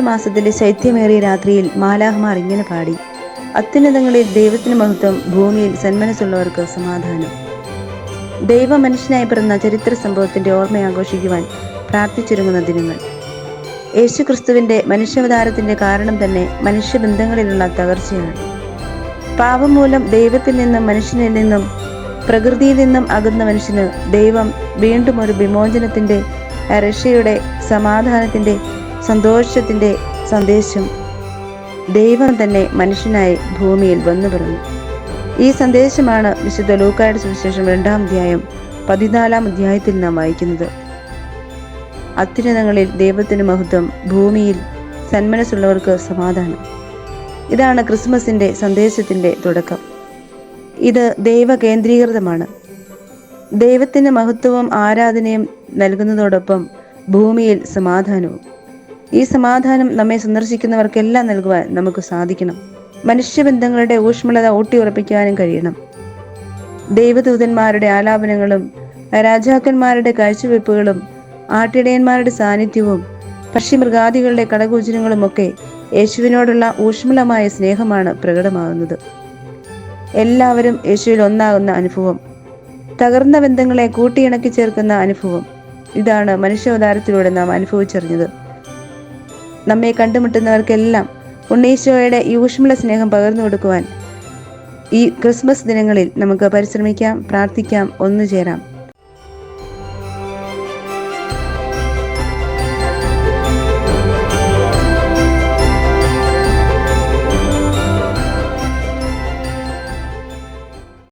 മാസത്തിലെ ശൈത്യമേറിയ രാത്രിയിൽ മാലാഹ്മാർ ഇങ്ങനെ പാടി. അത്യുന്നതങ്ങളിൽ ദൈവത്തിന് മഹത്വം ഭൂമിയിൽ സന്മനസ്സുള്ളവർക്ക് സമാധാനം. ദൈവ മനുഷ്യനായി പിറന്ന ചരിത്ര സംഭവത്തിന്റെ ഓർമ്മ ആഘോഷിക്കുവാൻ പ്രാർത്ഥിച്ചിരുങ്ങുന്ന ദിനങ്ങൾ. യേശു ക്രിസ്തുവിന്റെ മനുഷ്യാവതാരത്തിന്റെ കാരണം തന്നെ മനുഷ്യബന്ധങ്ങളിലുള്ള തകർച്ചയാണ്. പാപം മൂലം ദൈവത്തിൽ നിന്നും മനുഷ്യനിൽ നിന്നും പ്രകൃതിയിൽ നിന്നും അകന്ന മനുഷ്യന് ദൈവം വീണ്ടും ഒരു വിമോചനത്തിന്റെ രക്ഷയുടെ സമാധാനത്തിന്റെ സന്തോഷത്തിന്റെ സന്ദേശം ദൈവം തന്നെ മനുഷ്യനായി ഭൂമിയിൽ വന്നു പറഞ്ഞു. ഈ സന്ദേശമാണ് വിശുദ്ധ ലൂക്കായുടെ സുവിശേഷം രണ്ടാം അധ്യായം പതിനാലാം അധ്യായത്തിൽ നാം വായിക്കുന്നത്. അത്യുന്നതങ്ങളിൽ ദൈവത്തിന് മഹത്വം ഭൂമിയിൽ സന്മനസ്സുള്ളവർക്ക് സമാധാനം. ഇതാണ് ക്രിസ്മസിന്റെ സന്ദേശത്തിന്റെ തുടക്കം. ഇത് ദൈവ കേന്ദ്രീകൃതമാണ്. ദൈവത്തിന് മഹത്വവും ആരാധനയും നൽകുന്നതോടൊപ്പം ഭൂമിയിൽ സമാധാനവും. ഈ സമാധാനം നമ്മെ സന്ദർശിക്കുന്നവർക്കെല്ലാം നൽകുവാൻ നമുക്ക് സാധിക്കണം. മനുഷ്യബന്ധങ്ങളുടെ ഊഷ്മളത ഊട്ടിയുറപ്പിക്കുവാനും കഴിയണം. ദൈവദൂതന്മാരുടെ ആലാപനങ്ങളും രാജാക്കന്മാരുടെ കാഴ്ചവെപ്പുകളും ആട്ടിടയന്മാരുടെ സാന്നിധ്യവും പക്ഷിമൃഗാദികളുടെ കടകൂചനങ്ങളും ഒക്കെ യേശുവിനോടുള്ള ഊഷ്മളമായ സ്നേഹമാണ് പ്രകടമാകുന്നത്. എല്ലാവരും യേശുവിൽ ഒന്നാകുന്ന അനുഭവം തകർന്ന ബന്ധങ്ങളെ കൂട്ടിയിണക്കി ചേർക്കുന്ന അനുഭവം ഇതാണ് മനുഷ്യാവതാരത്തിലൂടെ നാം അനുഭവിച്ചറിഞ്ഞത്. നമ്മെ കണ്ടുമുട്ടുന്നവർക്കെല്ലാം ഉണ്ണീശോയുടെ ഈ ഊഷ്മള സ്നേഹം പകർന്നു കൊടുക്കുവാൻ ഈ ക്രിസ്മസ് ദിനങ്ങളിൽ നമുക്ക് പരിശ്രമിക്കാം പ്രാർത്ഥിക്കാം ഒന്നു ചേരാം.